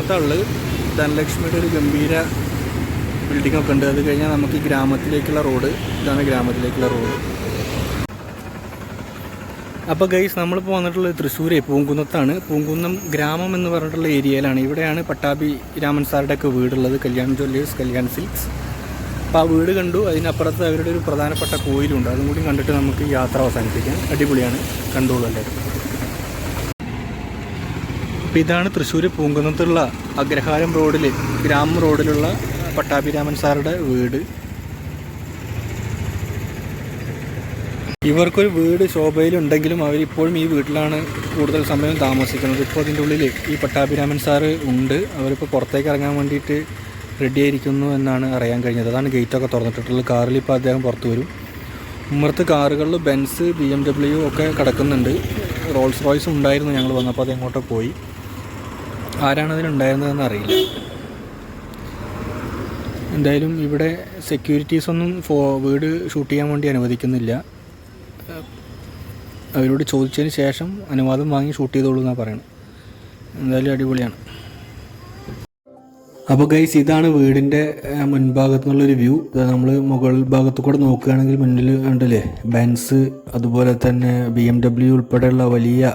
പൂങ്കുന്നത്തുള്ളത് ധനലക്ഷ്മിയുടെ ഒരു ഗംഭീര ബിൽഡിംഗ് ഒക്കെ ഉണ്ട്. അത് കഴിഞ്ഞാൽ നമുക്ക് ഗ്രാമത്തിലേക്കുള്ള റോഡ് ഇതാണ് ഗ്രാമത്തിലേക്കുള്ള റോഡ് അപ്പോൾ ഗൈസ് നമ്മളിപ്പോൾ വന്നിട്ടുള്ളത് തൃശ്ശൂരെ പൂങ്കുന്നത്താണ്. പൂങ്കുന്നം ഗ്രാമം എന്ന് പറഞ്ഞിട്ടുള്ള ഏരിയയിലാണ്. ഇവിടെയാണ് പട്ടാഭി രാമൻ സാറുടെ ഒക്കെ വീടുള്ളത് കല്യാൺ ജ്വല്ലേഴ്സ് കല്യാൺ സിൽക്സ്. അപ്പോൾ ആ വീട് കണ്ടു. അതിനപ്പുറത്ത് അവരുടെ ഒരു പ്രധാനപ്പെട്ട കോയിലുണ്ട്. അതും കൂടി കണ്ടിട്ട് നമുക്ക് യാത്ര അവസാനിപ്പിക്കാം. അടിപൊളിയാണ്. കണ്ടോളൂ എല്ലാവരും. അപ്പോൾ ഇതാണ് തൃശ്ശൂർ പൂങ്കുന്നത്തുള്ള അഗ്രഹാരം റോഡിൽ ഗ്രാമം റോഡിലുള്ള പട്ടാഭിരാമൻ സാറുടെ വീട്. ഇവർക്കൊരു വീട് ശോഭയിലുണ്ടെങ്കിലും അവരിപ്പോഴും ഈ വീട്ടിലാണ് കൂടുതൽ സമയം താമസിക്കുന്നത്. ഇപ്പോൾ അതിന്റെ ഉള്ളിൽ ഈ പട്ടാഭിരാമൻ സാറ് ഉണ്ട്. അവരിപ്പോൾ പുറത്തേക്ക് ഇറങ്ങാൻ വേണ്ടിയിട്ട് റെഡി ആയിരിക്കുന്നു എന്നാണ് അറിയാൻ കഴിഞ്ഞത്. അതാണ് ഗേറ്റൊക്കെ തുറന്നിട്ടിട്ടുള്ളത്. കാറിൽ ഇപ്പോൾ അദ്ദേഹം പുറത്ത് വരും. ഉമ്മർത്ത് കാറുകളിൽ ബെൻസ് ബി എം ഡബ്ല്യു ഒക്കെ കിടക്കുന്നുണ്ട്. റോൾസ് റോയ്സ് ഉണ്ടായിരുന്നു ഞങ്ങൾ വന്നപ്പോൾ അത് എങ്ങോട്ടോ പോയി. ആരാണ് അതിലുണ്ടായിരുന്നതെന്ന് അറിയില്ല. എന്തായാലും ഇവിടെ സെക്യൂരിറ്റീസ് ഒന്നും ഫോ വീട് ഷൂട്ട് ചെയ്യാൻ വേണ്ടി അനുവദിക്കുന്നില്ല. അവരോട് ചോദിച്ചതിന് ശേഷം അനുവാദം വാങ്ങി ഷൂട്ട് ചെയ്തോളൂ എന്നാണ് പറയുന്നത് എന്തായാലും അടിപൊളിയാണ്. അപ്പോൾ ഗൈസ് ഇതാണ് വീടിന്റെ മുൻഭാഗത്തു നിന്നുള്ളൊരു വ്യൂ നമ്മൾ മുകൾ ഭാഗത്തു കൂടെ നോക്കുകയാണെങ്കിൽ മുന്നിൽ ഉണ്ടല്ലേ ബെൻസ് അതുപോലെ തന്നെ ബി എം ഡബ്ല്യു ഉൾപ്പെടെയുള്ള വലിയ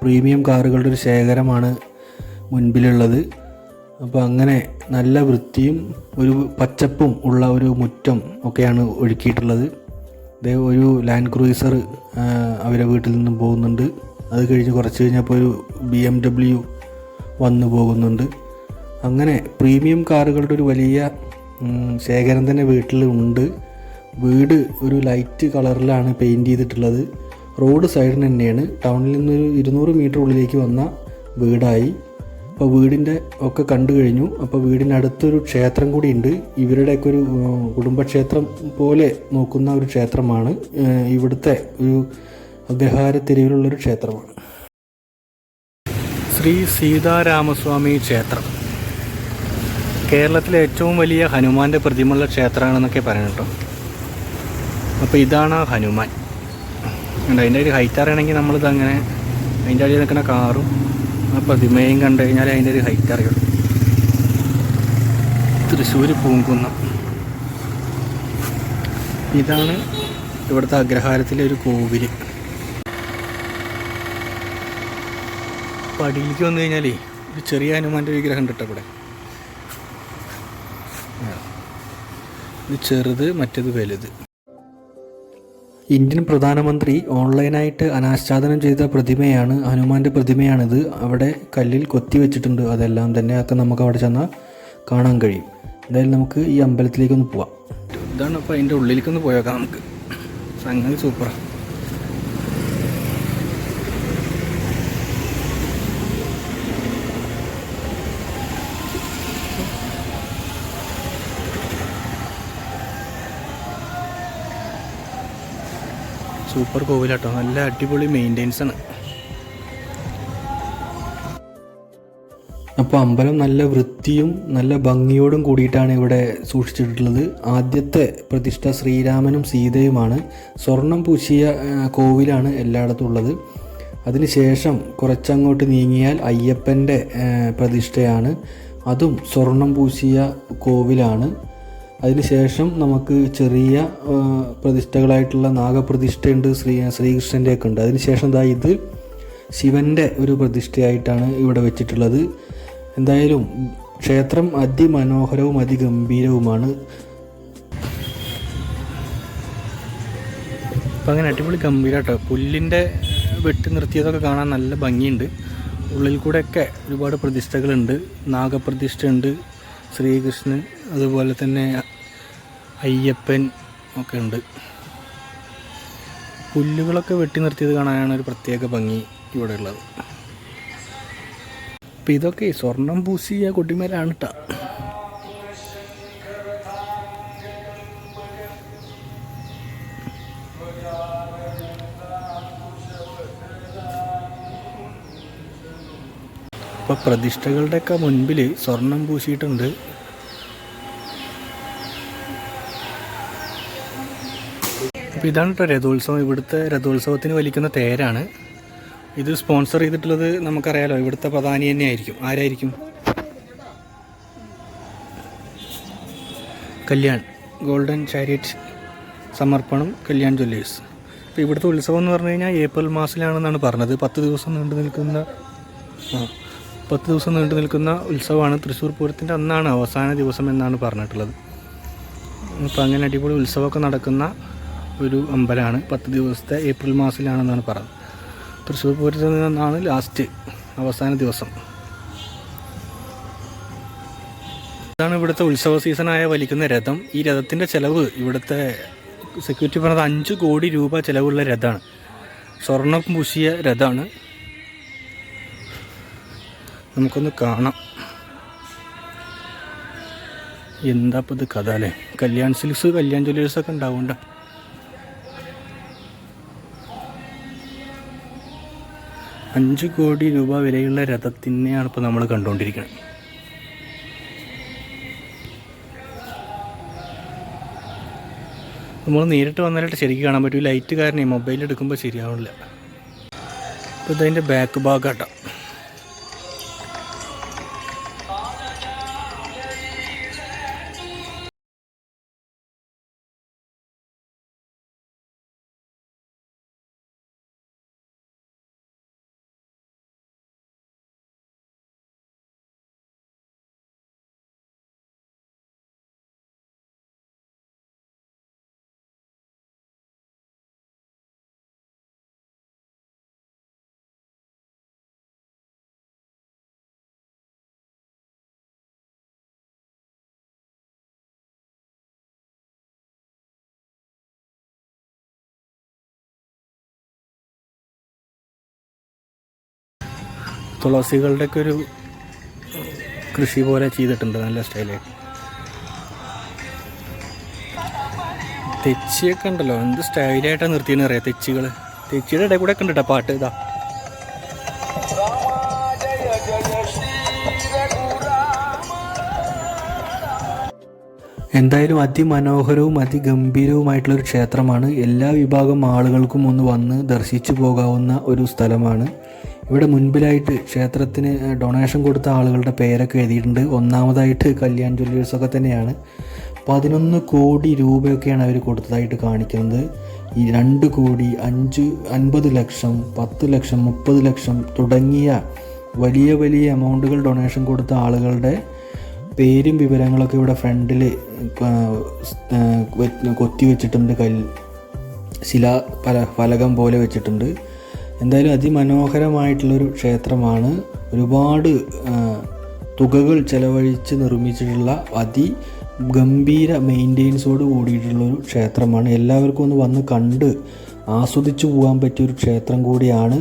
പ്രീമിയം കാറുകളുടെ ഒരു ശേഖരമാണ് മുൻപിലുള്ളത്. അപ്പോൾ അങ്ങനെ നല്ല വൃത്തിയും ഒരു പച്ചപ്പും ഉള്ള ഒരു മുറ്റം ഒക്കെയാണ് ഒരുക്കിയിട്ടുള്ളത്. ദേ ഒരു ലാൻഡ് ക്രൂയിസർ അവരെ വീട്ടിൽ നിന്നും പോകുന്നുണ്ട്. അത് കഴിഞ്ഞ് കുറച്ച് കഴിഞ്ഞപ്പോൾ ഒരു ബി എം ഡബ്ല്യു വന്നു പോകുന്നുണ്ട്. അങ്ങനെ പ്രീമിയം കാറുകളുടെ ഒരു വലിയ ശേഖരം തന്നെ വീട്ടിൽ ഉണ്ട്. വീട് ഒരു ലൈറ്റ് കളറിലാണ് പെയിന്റ് ചെയ്തിട്ടുള്ളത്. റോഡ് സൈഡിന് തന്നെയാണ്. ടൗണിൽ നിന്നൊരു ഇരുന്നൂറ് മീറ്റർ ഉള്ളിലേക്ക് വന്ന വീടായി. അപ്പോൾ വീടിന്റെ ഒക്കെ കണ്ടു കഴിഞ്ഞു. അപ്പോൾ വീടിന്റെ അടുത്തൊരു ക്ഷേത്രം കൂടിയുണ്ട് ഇവരുടെയൊക്കെ ഒരു കുടുംബക്ഷേത്രം പോലെ നോക്കുന്ന ഒരു ക്ഷേത്രമാണ്. ഇവിടുത്തെ ഒരു അഗ്രഹാര തെരുവിലുള്ളൊരു ക്ഷേത്രമാണ്. ശ്രീ സീതാരാമസ്വാമി ക്ഷേത്രം. കേരളത്തിലെ ഏറ്റവും വലിയ ഹനുമാന്റെ പ്രതിമയുള്ള ക്ഷേത്രമാണെന്നൊക്കെ പറയണട്ടോ അപ്പോൾ ഇതാണ് ആ ഹനുമാൻ. അതിന്റെ ഒരു ഹൈറ്റ് അറിയണമെങ്കിൽ നമ്മളിത് അങ്ങനെ അതിന്റെ അടിയിൽ നിൽക്കുന്ന കാറും ആ പ്രതിമയും കണ്ടു കഴിഞ്ഞാൽ അതിന്റെ ഒരു ഹൈറ്റ് അറിയുള്ളൂ തൃശ്ശൂർ പൂങ്കുന്നം. ഇതാണ് ഇവിടുത്തെ അഗ്രഹാരത്തിലെ ഒരു കോവിൽ പടിയിലേക്ക് വന്നു കഴിഞ്ഞാലേ ഒരു ചെറിയ ഹനുമാന്റെ വിഗ്രഹം ഉണ്ട് കേട്ടോ ഇവിടെ. ഇത് ചെറുത് മറ്റേത് വലുത്. ഇന്ത്യൻ പ്രധാനമന്ത്രി ഓൺലൈനായിട്ട് അനാച്ഛാദനം ചെയ്ത പ്രതിമയാണ് ഹനുമാന്റെ പ്രതിമയാണിത്. അവിടെ കല്ലിൽ കൊത്തി വെച്ചിട്ടുണ്ട്. അതെല്ലാം തന്നെ ഒക്കെ നമുക്ക് അവിടെ ചെന്നാൽ കാണാൻ കഴിയും. എന്തായാലും നമുക്ക് ഈ അമ്പലത്തിലേക്കൊന്ന് പോവാം. ഇതാണ് അപ്പോൾ അതിന്റെ ഉള്ളിലേക്കൊന്ന് പോയേക്കാം നമുക്ക്. സംഗതി സൂപ്പറാണ് സൂപ്പർ കോവിലാട്ടോ നല്ല അടിപൊളി മെയിന്റെനൻസ് ആണ്. അപ്പോൾ അമ്പലം നല്ല വൃത്തിയും നല്ല ഭംഗിയോടും കൂടിയിട്ടാണ് ഇവിടെ സൂക്ഷിച്ചിട്ടുള്ളത്. ആദ്യത്തെ പ്രതിഷ്ഠ ശ്രീരാമനും സീതയുമാണ്. സ്വർണം പൂശിയ കോവിലാണ് എല്ലായിടത്തും ഉള്ളത്. അതിനുശേഷം കുറച്ചങ്ങോട്ട് നീങ്ങിയാൽ അയ്യപ്പന്റെ പ്രതിഷ്ഠയാണ്. അതും സ്വർണം പൂശിയ കോവിലാണ്. അതിനുശേഷം നമുക്ക് ചെറിയ പ്രതിഷ്ഠകളായിട്ടുള്ള നാഗപ്രതിഷ്ഠയുണ്ട് ശ്രീ ശ്രീകൃഷ്ണന്റെ ഒക്കെ ഉണ്ട് അതിനുശേഷം ദാ ഇത് ശിവന്റെ ഒരു പ്രതിഷ്ഠയായിട്ടാണ് ഇവിടെ വെച്ചിട്ടുള്ളത്. എന്തായാലും ക്ഷേത്രം അതിമനോഹരവും അതിഗംഭീരവുമാണ്. അപ്പം അങ്ങനെ അടിപൊളി ഗംഭീരമായിട്ടോ പുല്ലിന്റെ വെട്ടി നിർത്തിയതൊക്കെ കാണാൻ നല്ല ഭംഗിയുണ്ട്. ഉള്ളിൽ കൂടെയൊക്കെ ഒരുപാട് പ്രതിഷ്ഠകളുണ്ട്. നാഗപ്രതിഷ്ഠയുണ്ട് ശ്രീകൃഷ്ണൻ അതുപോലെ തന്നെ അയ്യപ്പൻ ഒക്കെ ഉണ്ട്. പുല്ലുകളൊക്കെ വെട്ടി നിർത്തിയത് കാണാനാണ് ഒരു പ്രത്യേക ഭംഗി ഇവിടെ ഉള്ളത്. അപ്പം ഇതൊക്കെ സ്വർണം പൂശിയ കൊട്ടിമേലാണ് കേട്ടോ അപ്പോൾ പ്രതിഷ്ഠകളുടെയൊക്കെ മുൻപിൽ സ്വർണം പൂശിയിട്ടുണ്ട്. അപ്പോൾ ഇതാണ് കേട്ടോ രഥോത്സവം. ഇവിടുത്തെ രഥോത്സവത്തിന് വലിക്കുന്ന തേരാണ്. ഇത് സ്പോൺസർ ചെയ്തിട്ടുള്ളത് നമുക്കറിയാലോ. ഇവിടുത്തെ പ്രധാനി തന്നെ ആയിരിക്കും ആരായിരിക്കും? കല്യാൺ. ഗോൾഡൻ ചാരിറ്റ് സമർപ്പണം കല്യാൺ ജ്വല്ലേഴ്സ്. അപ്പോൾ ഇവിടുത്തെ ഉത്സവം എന്ന് പറഞ്ഞു കഴിഞ്ഞാൽ ഏപ്രിൽ മാസത്തിലാണെന്നാണ് പറഞ്ഞത്. പത്ത് ദിവസം നീണ്ടു നിൽക്കുന്ന പത്ത് ദിവസം നീണ്ടു നിൽക്കുന്ന ഉത്സവമാണ്. തൃശ്ശൂർ പൂരത്തിന്റെ അന്നാണ് അവസാന ദിവസം എന്നാണ് പറഞ്ഞിട്ടുള്ളത്. അപ്പോൾ അങ്ങനെ അടിപൊളി ഉത്സവമൊക്കെ നടക്കുന്ന ഒരു അമ്പലമാണ്. പത്ത് ദിവസത്തെ ഏപ്രിൽ മാസത്തിലാണെന്നാണ് പറഞ്ഞത് തൃശ്ശൂർ പൂരത്തിൽ നിന്നാണ് ലാസ്റ്റ് അവസാന ദിവസം. ഇതാണ് ഇവിടുത്തെ ഉത്സവ സീസണായ വലിക്കുന്ന രഥം. ഈ രഥത്തിന്റെ ചിലവ് ഇവിടുത്തെ സെക്യൂരിറ്റി പറഞ്ഞത് അഞ്ച് കോടി രൂപ ചിലവുള്ള രഥമാണ്. സ്വർണം പൂശിയ രഥമാണ്. നമുക്കൊന്ന് കാണാം. എന്താ ഇപ്പോൾ ഇത് കഥ അല്ലേ? കല്യാൺ സിൽക്സ് കല്യാൺ ജ്വല്ലേഴ്സ് ഒക്കെ അഞ്ച് കോടി രൂപ വിലയുള്ള രഥത്തിനെയാണ് ഇപ്പോൾ നമ്മൾ കണ്ടുകൊണ്ടിരിക്കുന്നത് നമ്മൾ നേരിട്ട് വന്നാലായിട്ട് ശരിക്കും കാണാൻ പറ്റും. ലൈറ്റ് കാരണം മൊബൈൽ എടുക്കുമ്പോൾ ശരിയാവണില്ല. ഇപ്പോൾ ഇതതിന്റെ ബാക്ക് ഭാഗമാട്ടോ തുളസികളുടെയൊക്കെ ഒരു കൃഷി പോലെ ചെയ്തിട്ടുണ്ട് നല്ല സ്റ്റൈലായിട്ട് തെച്ചിയൊക്കെ ഉണ്ടല്ലോ എന്ത് സ്റ്റൈലായിട്ടാണ് നിർത്തിയെന്ന് അറിയാം തെച്ചികൾ തെച്ചിയുടെ ഇടയിൽ കൂടെ ഒക്കെ ഉണ്ട് പാട്ട് ഇതാ. എന്തായാലും അതിമനോഹരവും അതിഗംഭീരവുമായിട്ടുള്ളൊരു ക്ഷേത്രമാണ്. എല്ലാ വിഭാഗം ആളുകൾക്കും ഒന്ന് വന്ന് ദർശിച്ചു പോകാവുന്ന ഒരു സ്ഥലമാണ് ഇവിടെ മുൻപിലായിട്ട് ക്ഷേത്രത്തിന് ഡൊണേഷൻ കൊടുത്ത ആളുകളുടെ പേരൊക്കെ എഴുതിയിട്ടുണ്ട്. ഒന്നാമതായിട്ട് കല്യാൺ ജ്വല്ലേഴ്സ് ഒക്കെ തന്നെയാണ്. പതിനൊന്ന് കോടി രൂപയൊക്കെയാണ് അവർ കൊടുത്തതായിട്ട് കാണിക്കുന്നത്. ഈ രണ്ട് കോടി അഞ്ച് അൻപത് ലക്ഷം പത്ത് ലക്ഷം മുപ്പത് ലക്ഷം തുടങ്ങിയ വലിയ വലിയ എമൗണ്ടുകൾ ഡൊണേഷൻ കൊടുത്ത ആളുകളുടെ പേരും വിവരങ്ങളൊക്കെ ഇവിടെ ഫ്രണ്ടിൽ കൊത്തി വെച്ചിട്ടുണ്ട് കൽ ശില പല ഫലകം പോലെ വെച്ചിട്ടുണ്ട്. എന്തായാലും അതിമനോഹരമായിട്ടുള്ളൊരു ക്ഷേത്രമാണ്. ഒരുപാട് തുകകൾ ചെലവഴിച്ച് നിർമ്മിച്ചിട്ടുള്ള അതി ഗംഭീര മെയിന്റെനൻസോട് കൂടിയിട്ടുള്ളൊരു ക്ഷേത്രമാണ്. എല്ലാവർക്കും ഒന്ന് വന്ന് കണ്ട് ആസ്വദിച്ചു പോകാൻ പറ്റിയൊരു ക്ഷേത്രം കൂടിയാണ്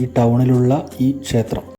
ഈ ടൗണിലുള്ള ഈ ക്ഷേത്രം.